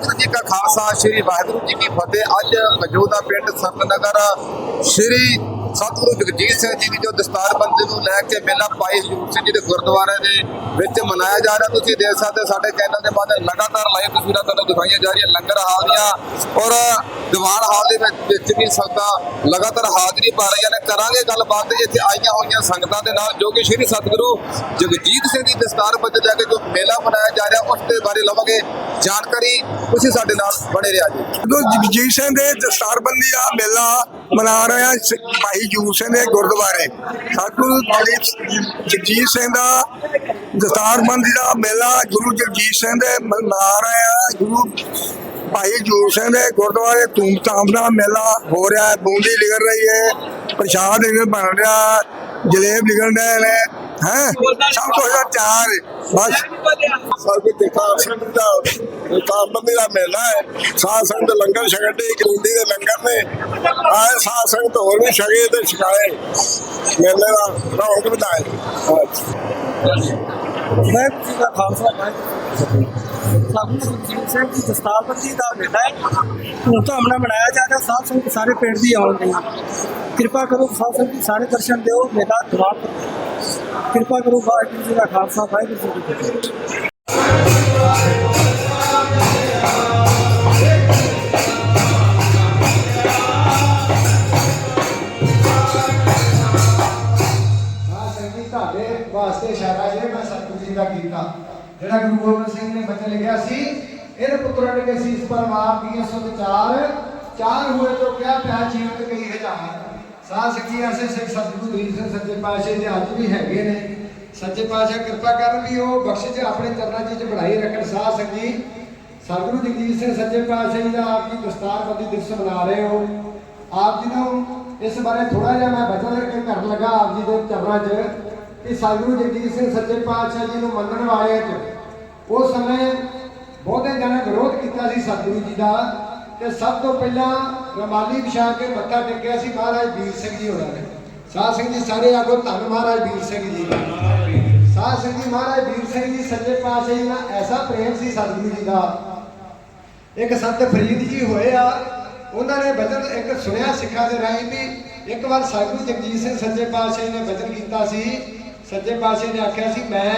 ਵਾਹਿਗੁਰੂ ਜੀ ਕਾ ਖਾਲਸਾ ਸ੍ਰੀ ਵਾਹਿਗੁਰੂ ਜੀ ਕੀ ਫਤਿਹ। ਅੱਜ ਮੌਜੂਦਾ ਪਿੰਡ ਸੰਤਨਗਰ ਸ੍ਰੀ ਸਤਿਗੁਰੂ ਜਗਜੀਤ ਸਿੰਘ ਜੀ ਦੀ ਜੋ ਦਸਤਾਰਬੰਦੀ ਨੂੰ ਲੈ ਕੇ ਮੇਲਾ ਪਾਈ ਹਜ਼ੂਰ ਸਿੰਘ ਜੀ ਦੇ ਗੁਰਦੁਆਰੇ ਦੇ ਵਿੱਚ ਮਨਾਇਆ ਜਾ ਰਿਹਾ, ਤੁਸੀਂ ਦੇਖ ਸਕਦੇ ਹੋ ਸਾਡੇ ਚੈਨਲ ਦੇ ਮਾਧਿਅਮ ਲਗਾਤਾਰ ਲਾਈਵ ਤਸਵੀਰਾਂ ਤੁਹਾਨੂੰ ਦਿਖਾਈਆਂ ਜਾ ਰਹੀਆਂ, ਲੰਗਰ ਹਾਲ ਦੀਆਂ ਔਰ ਦੀਵਾਨ ਹਾਲ ਦੇ ਵਿੱਚ ਵੀ ਸੰਗਤਾਂ ਲਗਾਤਾਰ ਹਾਜ਼ਰੀ ਪਾ ਰਹੀਆਂ ਨੇ। ਕਰਾਂਗੇ ਗੱਲਬਾਤ ਇੱਥੇ ਆਈਆਂ ਹੋਈਆਂ ਸੰਗਤਾਂ ਦੇ ਨਾਲ, ਜੋ ਕਿ ਸ੍ਰੀ ਸਤਿਗੁਰੂ ਜਗਜੀਤ ਸਿੰਘ ਦੀ ਦਸਤਾਰਬੰਦੀ ਲੈ ਕੇ ਜੋ ਮੇਲਾ ਮਨਾਇਆ ਜਾ ਰਿਹਾ, ਉਸ ਦੇ ਬਾਰੇ ਲਵਾਂਗੇ ਜਾਣਕਾਰੀ। ਤੁਸੀਂ ਸਾਡੇ ਨਾਲ ਬਣੇ ਰਿਹਾ ਜੀ। ਜਦੋਂ ਜਗਜੀਤ ਸਿੰਘ ਦੇ ਦਸਤਾਰਬੰਦੀ ਦਾ ਮੇਲਾ ਮਨਾ ਰਹੇ ਆ ਭਾਈ ਭਾਈ ਜੂਰ ਸਿੰਘ ਦੇ ਗੁਰਦੁਆਰੇ। ਸਤਿਗੁਰੂ ਦਲੀਪ ਜਗਜੀਤ ਸਿੰਘ ਦਾ ਦਸਤਾਰਬੰਦੀ ਦਾ ਮੇਲਾ ਗੁਰੂ ਜਗਜੀਤ ਸਿੰਘ ਦੇ ਮਨਾ ਰਹੇ ਗੁਰੂ ਭਾਈ ਜੂਰ ਸਿੰਘ ਦੇ ਗੁਰਦੁਆਰੇ ਧੂਮਧਾਮ ਦਾ ਮੇਲਾ ਹੋ ਰਿਹਾ ਹੈ। ਬੂੰਦੀ ਨਿਕਲ ਰਹੀ ਹੈ। ਪ੍ਰਸ਼ਾਦ ਬਣ ਰਿਹਾ। ਜਲੇਬ ਨਿਕਲ ਰਹੇ ਨੇ। ਹੈ? ਸਭ ਕੁਝ ਦਾ ਚਾਰ ਬਸ। ਸਰਬਿਤ ਦੇਖਾ ਸਿੰਘ ਦਾ ਕਾਮਬੰਦੀ ਦਾ ਮੇਲਾ ਹੈ। ਸਾਧ ਸੰਗਤ ਲੰਗਰ ਛਕਦੇ ਗਰੀਬੀ ਦੇ ਲੰਗਰ ਨੇ। ਆਏ ਸਾਧ ਸੰਗਤ ਹੋਰ ਵੀ ਛਕੇ ਤੇ ਛਕਾਏ। ਮੇਲੇ ਦਾ ਰੌਣਕ ਵਧਾਏ ਵਾਹਿਗੁਰੂ ਜੀ ਦਾ ਖਾਲਸਾ ਵਾਹਿਗੁਰੂ ਜੀ ਕੀ ਦੀ ਦਸਤਾਰਬੰਦੀ ਦਾ ਮੇਲਾ ਹੈ। ਹੁਣ ਤਾਂ ਹਮਣਾ ਮਨਾਇਆ ਜਾ ਰਿਹਾ। ਸਾਧ ਸੰਗਤ ਸਾਰੇ ਪਿੰਡ ਦੀ ਆਉਣ ਲਈ ਕਿਰਪਾ ਕਰੋ ਸਾਧ ਸੰਗਤ ਸਾਰੇ ਦਰਸ਼ਨ ਦਿਓ। ਮੇਲਾ ਦਵਾਰ ਕਿਰਪਾ ਕਰੋ ਵਾਹਿਗੁਰੂ ਜੀ ਦਾ ਖਾਲਸਾ, ਵਾਹਿਗੁਰੂ ਜੀ ਕੀ ਫਤਿਹ। ਤੁਹਾਡੇ ਵਾਸਤੇ ਇਸ਼ਾਰਾ ਜੇ ਮੈਂ ਸਤਿਗੁਰੂ ਜੀ ਦਾ ਕੀਤਾ ਜਿਹੜਾ ਗੁਰੂ ਗੋਬਿੰਦ ਸਿੰਘ ਨੇ ਬਚਨ ਲਿਖਿਆ ਸੀ, ਇਹਦੇ ਪੁੱਤਰਾਂ ਨੇ ਸੀ ਪਰਵਾਰ ਦੀਆਂ ਸੁਧ ਚਾਰ ਚਾਰ ਹੋਏ ਤੋਂ ਕਿਆ ਪਿਆ ਜੀਵਤ ਕਈ ਹਜ਼ਾਰ ਸਾਧ ਸੰਗੀ ਐਸੇ ਸਿੱਖ ਸਤਿਗੁਰੂ ਜੀ ਸਿੰਘ ਸੱਚੇ ਪਾਤਸ਼ਾਹ ਦੇ ਅੱਜ ਵੀ ਹੈਗੇ ਨੇ। ਸੱਚੇ ਪਾਤਸ਼ਾਹ ਕਿਰਪਾ ਕਰਨ ਵੀ ਉਹ ਬਖਸ਼ਿਸ਼ ਆਪਣੇ ਚਰਨਾਂ 'ਚ ਬਣਾਈ ਰੱਖਣ। ਸਾਧ ਸੰਗੀ ਸਤਿਗੁਰੂ ਜਗਜੀਤ ਸਿੰਘ ਸੱਚੇ ਪਾਤਸ਼ਾਹ ਜੀ ਦਾ ਆਪ ਜੀ ਦਸਤਾਰਬੰਦੀ ਦਿਵਸ ਮਨਾ ਰਹੇ ਹੋ। ਆਪ ਜੀ ਨੂੰ ਇਸ ਬਾਰੇ ਥੋੜਾ ਜਿਹਾ ਮੈਂ ਬਚਨ ਕਰਨ ਲੱਗਾ ਆਪ ਜੀ ਦੇ ਚਰਨਾਂ 'ਚ ਕਿ ਸਤਿਗੁਰੂ ਜਗਜੀਤ ਸਿੰਘ ਸੱਚੇ ਪਾਤਸ਼ਾਹ ਜੀ ਨੂੰ ਮੰਨਣ ਵਾਲਿਆਂ 'ਚ। ਉਸ ਸਮੇਂ ਬਹੁਤੇ ਜਣੇ ਵਿਰੋਧ ਕੀਤਾ ਸੀ ਸਤਿਗੁਰੂ ਜੀ ਦਾ। ਤੇ ਸਭ ਤੋਂ ਪਹਿਲਾਂ ਰਮਾਲੀ ਵਿਛਾ ਕੇ ਮੱਥਾ ਟੇਕਿਆ ਸੀ ਮਹਾਰਾਜ ਵੀਰ ਸਿੰਘ ਜੀ ਹੋਰਾਂ ਨੇ। ਸਾਧ ਸਿੰਘ ਜੀ ਸਾਰੇ ਆਗੋ, ਧੰਨ ਮਹਾਰਾਜ ਵੀਰ ਸਿੰਘ ਜੀ। ਸਾਧ ਸਿੰਘ ਜੀ, ਮਹਾਰਾਜ ਵੀਰ ਸਿੰਘ ਜੀ ਸੱਜੇ ਪਾਸੇ ਜੀ ਨਾਲ ਐਸਾ ਪ੍ਰੇਮ ਸੀ ਸਤਿਗੁਰੂ ਜੀ ਦਾ। ਇੱਕ ਸੰਤ ਫਰੀਦ ਜੀ ਹੋਏ ਆ, ਉਹਨਾਂ ਨੇ ਬਚਨ ਇੱਕ ਸੁਣਿਆ ਸਿੱਖਾਂ ਦੇ ਰਾਹੀਂ ਵੀ ਇੱਕ ਵਾਰ ਸਤਿਗੁਰੂ ਜਗਜੀਤ ਸਿੰਘ ਸੱਜੇ ਪਾਸੇ ਨੇ ਬਚਨ ਕੀਤਾ ਸੀ। ਸੱਜੇ ਪਾਸੇ ਨੇ ਆਖਿਆ ਸੀ, ਮੈਂ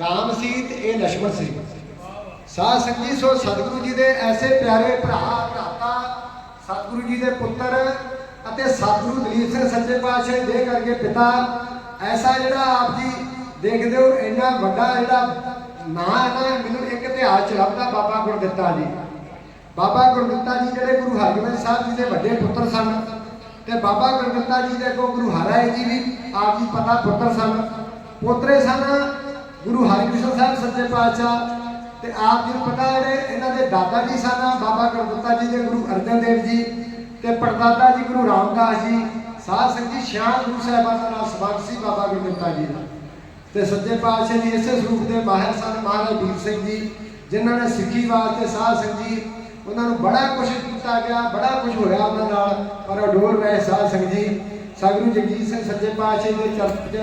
ਰਾਮ ਸੀ ਤੇ ਇਹ ਲక్ష్మణ ਸੀ। ਸਾਧ ਸੰਗੀ ਸੋ ਸਤਿਗੁਰੂ ਜੀ ਦੇ ਐਸੇ ਪਿਆਰੇ ਭਰਾ, ਭਰਾਤਾ, ਸਤਿਗੁਰੂ ਜੀ ਦੇ ਪੁੱਤਰ ਅਤੇ ਸਤਿਗੁਰੂ ਦਲੀਪ ਸਿੰਘ ਸੱਚੇ ਪਾਤਸ਼ਾਹ ਦੇ ਕਰਕੇ ਪਿਤਾ, ਐਸਾ ਜਿਹੜਾ ਆਪ ਜੀ ਦੇਖਦੇ ਹੋ, ਇੰਨਾ ਵੱਡਾ ਜਿਹੜਾ ਨਾਂ ਹੈ ਨਾ, ਮੈਨੂੰ ਇੱਕ ਇਤਿਹਾਸ ਚ ਲੱਭਦਾ ਬਾਬਾ ਗੁਰਦਿੱਤਾ ਜੀ। ਬਾਬਾ ਗੁਰਦਿੱਤਾ ਜੀ ਜਿਹੜੇ ਗੁਰੂ ਹਰਗੋਬਿੰਦ ਸਾਹਿਬ ਜੀ ਦੇ ਵੱਡੇ ਪੁੱਤਰ ਸਨ ਤੇ ਬਾਬਾ ਗੁਰਦਿੱਤਾ ਜੀ ਦੇ ਕੋ ਗੁਰੂ ਹਰਾਏ ਜੀ ਵੀ ਆਪ ਜੀ ਪਤਾ ਪੁੱਤਰ ਸਨ। ਪੋਤਰੇ ਸਨ ਗੁਰੂ ਹਰਿਕ੍ਰਿਸ਼ਨ ਸਾਹਿਬ ਸੱਚੇ ਪਾਤਸ਼ਾਹ ਤੇ ਆਪ ਜੀ ਨੂੰ ਪਤਾ ਜਿਹੜੇ ਇਹਨਾਂ ਦੇ ਦਾਦਾ ਜੀ ਸਨ, ਬਾਬਾ ਗੁਰਦਿੱਤਾ ਜੀ ਦੇ ਗੁਰੂ ਅਰਜਨ ਦੇਵ ਜੀ ਤੇ ਪੜਦਾਦਾ ਜੀ ਗੁਰੂ ਰਾਮਦਾਸ ਜੀ, ਸਾਧ ਸੰਗਤ ਜੀ ਸ਼ਾਹ ਗੁਰੂ ਸਾਹਿਬਾਨ ਦਾ ਨਾਮ ਸਬਕ ਸੀ ਬਾਬਾ ਗੁਰਦਿੱਤਾ ਜੀ ਦਾ। ਤੇ ਸੱਜੇ ਪਾਤਸ਼ਾਹ ਜੀ ਇਸੇ ਸਰੂਪ ਦੇ ਮਾਹਿਰ ਸਨ, ਮਹਾਰਾਜ ਵੀਰ ਸਿੰਘ ਜੀ, ਜਿਨ੍ਹਾਂ ਨੇ ਸਿੱਖੀ ਵਾਸਤੇ ਸਾਧ ਸੰਗਤ ਜੀ ਉਹਨਾਂ ਨੂੰ ਬੜਾ ਕੁਝ ਕੀਤਾ ਗਿਆ, ਬੜਾ ਕੁਝ ਹੋਇਆ ਉਹਨਾਂ ਨਾਲ, ਪਰ ਉਹ ਡੋਲ ਰਹੇ ਸਾਧ ਸੰਗਤ ਜੀ। ਸਤਿਗੁਰੂ ਜਗਜੀਤ ਸਿੰਘ ਸੱਜੇ ਪਾਤਸ਼ਾਹ ਦੇ ਚਰਚ 'ਚ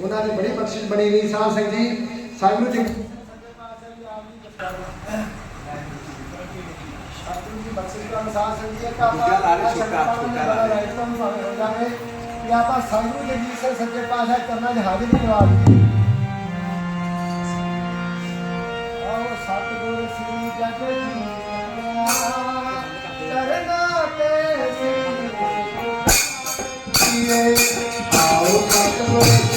ਉਹਨਾਂ ਦੀ ਬੜੀ ਬਖਸ਼ਿਸ਼ ਬਣੀ ਗਈ ਸਾਧ ਸੰਗਤ ਜੀ। ਸਤਿਗੁਰੂ ਜੀ शास्त्री जी बच्चे का अनुसार संजीय का या आप साधु जी जी सर सच्चे पातशाह करना जहाजी निवाल और सतगुरु श्री जग करना ते श्री आओ सतगुरु